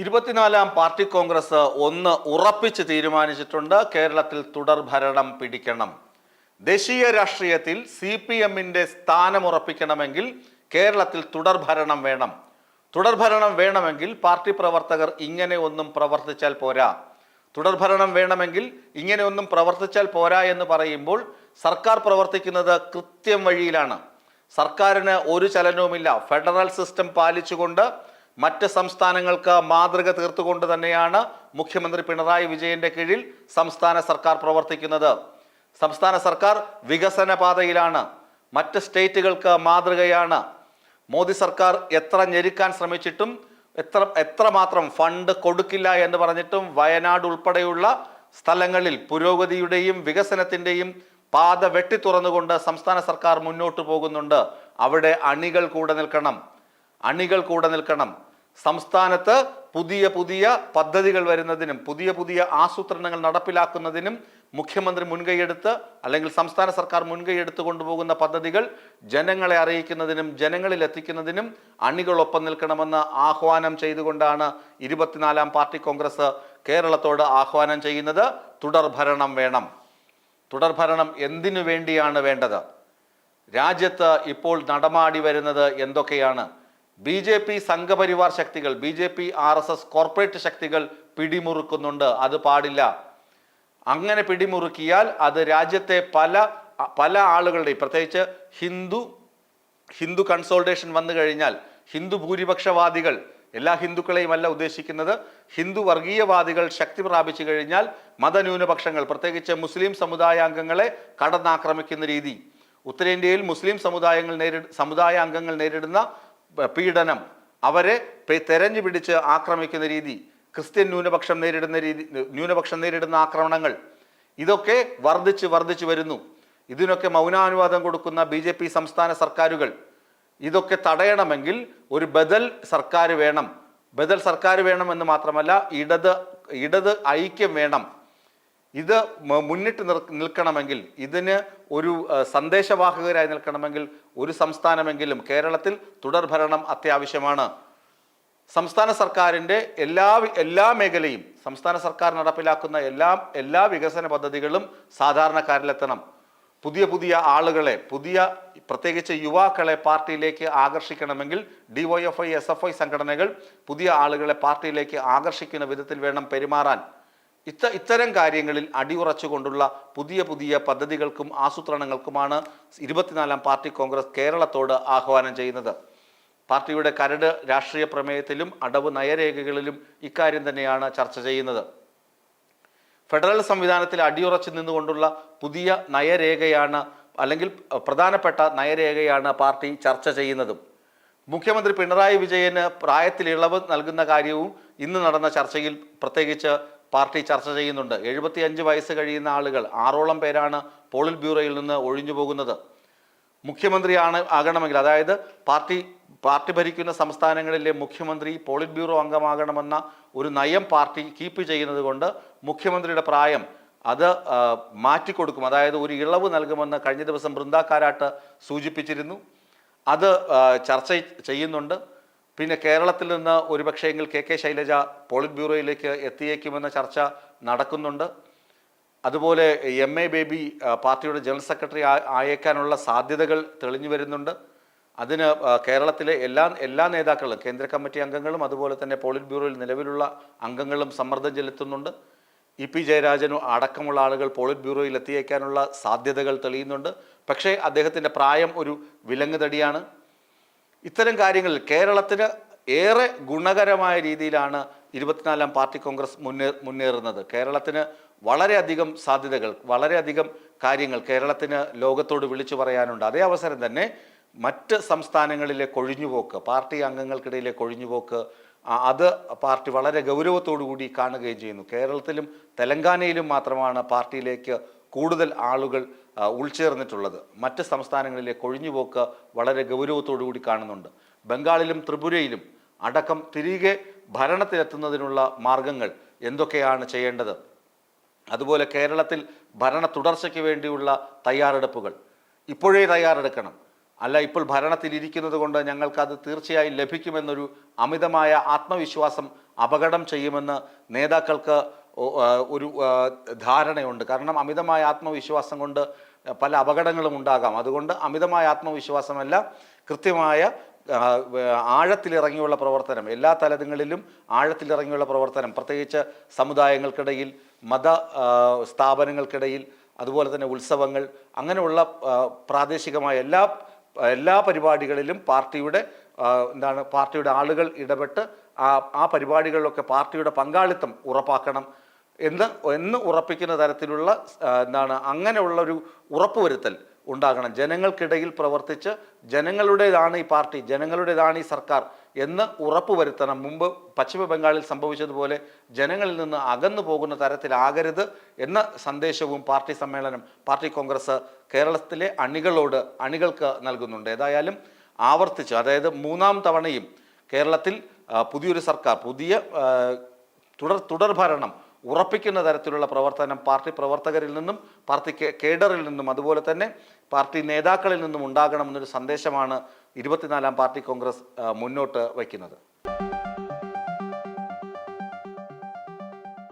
ഇരുപത്തിനാലാം പാർട്ടി കോൺഗ്രസ് ഒന്ന് ഉറപ്പിച്ച് തീരുമാനിച്ചിട്ടുണ്ട്. കേരളത്തിൽ തുടർ ഭരണം പിടിക്കണം. ദേശീയ രാഷ്ട്രീയത്തിൽ സി പി എമ്മിന്റെ സ്ഥാനം ഉറപ്പിക്കണമെങ്കിൽ കേരളത്തിൽ തുടർ ഭരണം വേണം. തുടർ ഭരണം വേണമെങ്കിൽ പാർട്ടി പ്രവർത്തകർ ഇങ്ങനെ ഒന്നും പ്രവർത്തിച്ചാൽ പോരാ. തുടർ ഭരണം വേണമെങ്കിൽ ഇങ്ങനെ ഒന്നും പ്രവർത്തിച്ചാൽ പോരാ എന്ന് പറയുമ്പോൾ സർക്കാർ പ്രവർത്തിക്കുന്നത് കൃത്യം വഴിയിലാണ്. സർക്കാരിന് ഒരു ചലനവുമില്ല. ഫെഡറൽ സിസ്റ്റം പാലിച്ചുകൊണ്ട് മറ്റ് സംസ്ഥാനങ്ങൾക്ക് മാതൃക തീർത്തുകൊണ്ട് തന്നെയാണ് മുഖ്യമന്ത്രി പിണറായി വിജയന്റെ കീഴിൽ സംസ്ഥാന സർക്കാർ പ്രവർത്തിക്കുന്നത്. സംസ്ഥാന സർക്കാർ വികസന പാതയിലാണ്. മറ്റ് സ്റ്റേറ്റുകൾക്ക് മാതൃകയാണ്. മോദി സർക്കാർ എത്ര ഞെരുക്കാൻ ശ്രമിച്ചിട്ടും എത്ര എത്രമാത്രം ഫണ്ട് കൊടുക്കില്ല എന്ന് പറഞ്ഞിട്ടും വയനാട് ഉൾപ്പെടെയുള്ള സ്ഥലങ്ങളിൽ പുരോഗതിയുടെയും വികസനത്തിന്റെയും പാത വെട്ടി തുറന്നുകൊണ്ട് സംസ്ഥാന സർക്കാർ മുന്നോട്ട് പോകുന്നുണ്ട്. അവിടെ അണികൾ കൂടെ നിൽക്കണം. അണികൾ കൂടെ നിൽക്കണം. സംസ്ഥാനത്ത് പുതിയ പുതിയ പദ്ധതികൾ വരുന്നതിനും പുതിയ പുതിയ ആസൂത്രണങ്ങൾ നടപ്പിലാക്കുന്നതിനും മുഖ്യമന്ത്രി മുൻകൈയെടുത്ത് അല്ലെങ്കിൽ സംസ്ഥാന സർക്കാർ മുൻകൈയെടുത്ത് കൊണ്ടുപോകുന്ന പദ്ധതികൾ ജനങ്ങളെ അറിയിക്കുന്നതിനും ജനങ്ങളിൽ എത്തിക്കുന്നതിനും അണികളൊപ്പം നിൽക്കണമെന്ന് ആഹ്വാനം ചെയ്തുകൊണ്ടാണ് ഇരുപത്തിനാലാം പാർട്ടി കോൺഗ്രസ് കേരളത്തോട് ആഹ്വാനം ചെയ്യുന്നത്. തുടർഭരണം വേണം. തുടർഭരണം എന്തിനു വേണ്ടിയാണ് വേണ്ടത്? രാജ്യത്ത് ഇപ്പോൾ നടമാടി വരുന്നത് എന്തൊക്കെയാണ്? ബി ജെ പി സംഘപരിവാർ ശക്തികൾ B J P R S S corporate ശക്തികൾ പിടിമുറുക്കുന്നുണ്ട്. അത് പാടില്ല. അങ്ങനെ പിടിമുറുക്കിയാൽ അത് രാജ്യത്തെ പല പല ആളുകളുടെ പ്രത്യേകിച്ച് ഹിന്ദു ഹിന്ദു കൺസോൾട്ടേഷൻ വന്നു കഴിഞ്ഞാൽ ഹിന്ദു ഭൂരിപക്ഷവാദികൾ എല്ലാ ഹിന്ദുക്കളെയും അല്ല ഉദ്ദേശിക്കുന്നത് ഹിന്ദു വർഗീയവാദികൾ ശക്തി പ്രാപിച്ചു കഴിഞ്ഞാൽ മതന്യൂനപക്ഷങ്ങൾ പ്രത്യേകിച്ച് മുസ്ലിം സമുദായാംഗങ്ങളെ കടന്നാക്രമിക്കുന്ന രീതി. ഉത്തരേന്ത്യയിൽ മുസ്ലിം സമുദായങ്ങൾ നേരി സമുദായ അംഗങ്ങൾ നേരിടുന്ന പീഡനം. അവരെ തെരഞ്ഞു പിടിച്ച് ആക്രമിക്കുന്ന രീതി ക്രിസ്ത്യൻ ന്യൂനപക്ഷം നേരിടുന്ന രീതി ന്യൂനപക്ഷം നേരിടുന്ന ആക്രമണങ്ങൾ. ഇതൊക്കെ വർദ്ധിച്ച് വർദ്ധിച്ചു വരുന്നു. ഇതിനൊക്കെ മൗനാനുവാദം കൊടുക്കുന്ന ബി ജെ പി സംസ്ഥാന സർക്കാരുകൾ. ഇതൊക്കെ തടയണമെങ്കിൽ ഒരു ബദൽ സർക്കാർ വേണം. ബദൽ സർക്കാർ വേണമെന്ന് മാത്രമല്ല ഇടത് ഇടത് ഐക്യം വേണം. ഇത് മുന്നിട്ട് നിൽക്കണമെങ്കിൽ ഇതിന് ഒരു സന്ദേശവാഹകരായി നിൽക്കണമെങ്കിൽ ഒരു സംസ്ഥാനമെങ്കിലും കേരളത്തിൽ തുടർഭരണം അത്യാവശ്യമാണ്. സംസ്ഥാന സർക്കാരിന്റെ എല്ലാ എല്ലാ മേഖലയും സംസ്ഥാന സർക്കാർ നടപ്പിലാക്കുന്ന എല്ലാ എല്ലാ വികസന പദ്ധതികളും സാധാരണക്കാരിലെത്തണം. പുതിയ പുതിയ ആളുകളെ പുതിയ പ്രത്യേകിച്ച് യുവാക്കളെ പാർട്ടിയിലേക്ക് ആകർഷിക്കണമെങ്കിൽ ഡിവൈഎഫ്ഐ എസ് എഫ് ഐ സംഘടനകൾ പുതിയ ആളുകളെ പാർട്ടിയിലേക്ക് ആകർഷിക്കുന്ന വിധത്തിൽ വേണം പെരുമാറാൻ. ഇത്ത ഇത്തരം കാര്യങ്ങളിൽ അടിയുറച്ചുകൊണ്ടുള്ള പുതിയ പുതിയ പദ്ധതികൾക്കും ആസൂത്രണങ്ങൾക്കുമാണ് ഇരുപത്തിനാലാം പാർട്ടി കോൺഗ്രസ് കേരളത്തോട് ആഹ്വാനം ചെയ്യുന്നത്. പാർട്ടിയുടെ കരട് രാഷ്ട്രീയ പ്രമേയത്തിലും അടവ് നയരേഖകളിലും ഇക്കാര്യം തന്നെയാണ് ചർച്ച ചെയ്യുന്നത്. ഫെഡറൽ സംവിധാനത്തിൽ അടിയുറച്ചു നിന്നുകൊണ്ടുള്ള പുതിയ നയരേഖയാണ് അല്ലെങ്കിൽ പ്രധാനപ്പെട്ട നയരേഖയാണ് പാർട്ടി ചർച്ച ചെയ്യുന്നതും. മുഖ്യമന്ത്രി പിണറായി വിജയന് പ്രായത്തിൽ ഇളവ് നൽകുന്ന കാര്യവും ഇന്ന് നടന്ന ചർച്ചയിൽ പ്രത്യേകിച്ച് പാർട്ടി ചർച്ച ചെയ്യുന്നുണ്ട്. എഴുപത്തിയഞ്ച് വയസ്സ് കഴിയുന്ന ആളുകൾ ആറോളം പേരാണ് പോളിൽ ബ്യൂറോയിൽ നിന്ന് ഒഴിഞ്ഞു പോകുന്നത്. മുഖ്യമന്ത്രിയാണ് ആകണമെങ്കിൽ അതായത് പാർട്ടി പാർട്ടി ഭരിക്കുന്ന സംസ്ഥാനങ്ങളിലെ മുഖ്യമന്ത്രി പോളിറ്റ് ബ്യൂറോ അംഗമാകണമെന്ന ഒരു നയം പാർട്ടി കീപ്പ് ചെയ്യുന്നത് കൊണ്ട് മുഖ്യമന്ത്രിയുടെ പ്രായം അത് മാറ്റിക്കൊടുക്കും. അതായത് ഒരു ഇളവ് നൽകുമെന്ന് കഴിഞ്ഞ ദിവസം ബൃന്ദാക്കാരാട്ട് സൂചിപ്പിച്ചിരുന്നു. അത് ചർച്ച ചെയ്യുന്നുണ്ട്. പിന്നെ കേരളത്തിൽ നിന്ന് ഒരുപക്ഷെ എങ്കിൽ കെ കെ ശൈലജ പോളിറ്റ് ബ്യൂറോയിലേക്ക് എത്തിയേക്കുമെന്ന ചർച്ച നടക്കുന്നുണ്ട്. അതുപോലെ എം എ ബേബി പാർട്ടിയുടെ ജനറൽ സെക്രട്ടറി ആയേക്കാനുള്ള സാധ്യതകൾ തെളിഞ്ഞു വരുന്നുണ്ട്. അതിന് കേരളത്തിലെ എല്ലാ എല്ലാ നേതാക്കളും കേന്ദ്ര കമ്മിറ്റി അംഗങ്ങളും അതുപോലെ തന്നെ പോളിറ്റ് ബ്യൂറോയിൽ നിലവിലുള്ള അംഗങ്ങളും സമ്മർദ്ദം ചെലുത്തുന്നുണ്ട്. ഇ പി ജയരാജനും അടക്കമുള്ള ആളുകൾ പോളിറ്റ് ബ്യൂറോയിൽ എത്തിയേക്കാനുള്ള സാധ്യതകൾ തെളിയുന്നുണ്ട്. പക്ഷേ അദ്ദേഹത്തിന്റെ പ്രായം ഒരു വിലങ്ങുതടിയാണ് ഇത്തരം കാര്യങ്ങളിൽ കേരളത്തിന് ഏറെ ഗുണകരമായ രീതിയിലാണ് ഇരുപത്തിനാലാം പാർട്ടി കോൺഗ്രസ് മുന്നേ മുന്നേറുന്നത്. കേരളത്തിന് വളരെയധികം സാധ്യതകൾ വളരെയധികം കാര്യങ്ങൾ കേരളത്തിന് ലോകത്തോട് വിളിച്ചു പറയാനുണ്ട്. അതേ അവസരം തന്നെ മറ്റ് സംസ്ഥാനങ്ങളിലെ കൊഴിഞ്ഞുപോക്ക് പാർട്ടി അംഗങ്ങൾക്കിടയിലെ കൊഴിഞ്ഞുപോക്ക് അത് പാർട്ടി വളരെ ഗൗരവത്തോടു കൂടി കാണുകയും ചെയ്യുന്നു. കേരളത്തിലും തെലങ്കാനയിലും മാത്രമാണ് പാർട്ടിയിലേക്ക് കൂടുതൽ ആളുകൾ ഉൾച്ചേർന്നിട്ടുള്ളത്. മറ്റ് സംസ്ഥാനങ്ങളിലെ കൊഴിഞ്ഞുപോക്ക് വളരെ കൂടി കാണുന്നുണ്ട്. ബംഗാളിലും ത്രിപുരയിലും അടക്കം തിരികെ ഭരണത്തിലെത്തുന്നതിനുള്ള മാർഗങ്ങൾ എന്തൊക്കെയാണ് ചെയ്യേണ്ടത്? അതുപോലെ കേരളത്തിൽ ഭരണ തുടർച്ചയ്ക്ക് വേണ്ടിയുള്ള തയ്യാറെടുപ്പുകൾ. ഇപ്പോഴേ തയ്യാറെടുക്കണം. അല്ല ഇപ്പോൾ ഭരണത്തിലിരിക്കുന്നത് കൊണ്ട് ഞങ്ങൾക്കത് തീർച്ചയായും ലഭിക്കുമെന്നൊരു അമിതമായ ആത്മവിശ്വാസം അപകടം ചെയ്യുമെന്ന് നേതാക്കൾക്ക് ഒരു ധാരണയുണ്ട്. കാരണം അമിതമായ ആത്മവിശ്വാസം കൊണ്ട് പല അപകടങ്ങളും ഉണ്ടാകാം. അതുകൊണ്ട് അമിതമായ ആത്മവിശ്വാസമല്ല കൃത്യമായ ആഴത്തിലിറങ്ങിയുള്ള പ്രവർത്തനം. എല്ലാ തലങ്ങളിലും ആഴത്തിലിറങ്ങിയുള്ള പ്രവർത്തനം. പ്രത്യേകിച്ച് സമുദായങ്ങൾക്കിടയിൽ മത സ്ഥാപനങ്ങൾക്കിടയിൽ അതുപോലെ തന്നെ ഉത്സവങ്ങൾ അങ്ങനെയുള്ള പ്രാദേശികമായ എല്ലാ എല്ലാ പരിപാടികളിലും പാർട്ടിയുടെ എന്താണ് പാർട്ടിയുടെ ആളുകൾ ഇടപെട്ട് ആ ആ പരിപാടികളിലൊക്കെ പാർട്ടിയുടെ പങ്കാളിത്തം ഉറപ്പാക്കണം. എന്ന് എന്ന് ഉറപ്പിക്കുന്ന തരത്തിലുള്ള എന്താണ് അങ്ങനെയുള്ള ഒരു ഉറപ്പുവരുത്തൽ ഉണ്ടാകണം. ജനങ്ങൾക്കിടയിൽ പ്രവർത്തിച്ച് ജനങ്ങളുടേതാണ് ഈ പാർട്ടി ജനങ്ങളുടേതാണ് ഈ സർക്കാർ എന്ന് ഉറപ്പുവരുത്തണം. മുമ്പ് പശ്ചിമ ബംഗാളിൽ സംഭവിച്ചതുപോലെ ജനങ്ങളിൽ നിന്ന് അകന്നു പോകുന്ന തരത്തിലാകരുത് എന്ന സന്ദേശവും പാർട്ടി സമ്മേളനം പാർട്ടി കോൺഗ്രസ് കേരളത്തിലെ അണികളോട് അണികൾക്ക് നൽകുന്നുണ്ട്. ഏതായാലും ആവർത്തിച്ച് അതായത് മൂന്നാം തവണയും കേരളത്തിൽ പുതിയൊരു സർക്കാർ പുതിയ തുടർ തുടർ ഭരണം ഉറപ്പിക്കുന്ന തരത്തിലുള്ള പ്രവർത്തനം പാർട്ടി പ്രവർത്തകരിൽ നിന്നും പാർട്ടി കേഡറിൽ നിന്നും അതുപോലെ തന്നെ പാർട്ടി നേതാക്കളിൽ നിന്നും ഉണ്ടാകണമെന്നൊരു സന്ദേശമാണ് ഇരുപത്തിനാലാം പാർട്ടി കോൺഗ്രസ് മുന്നോട്ട് വയ്ക്കുന്നത്.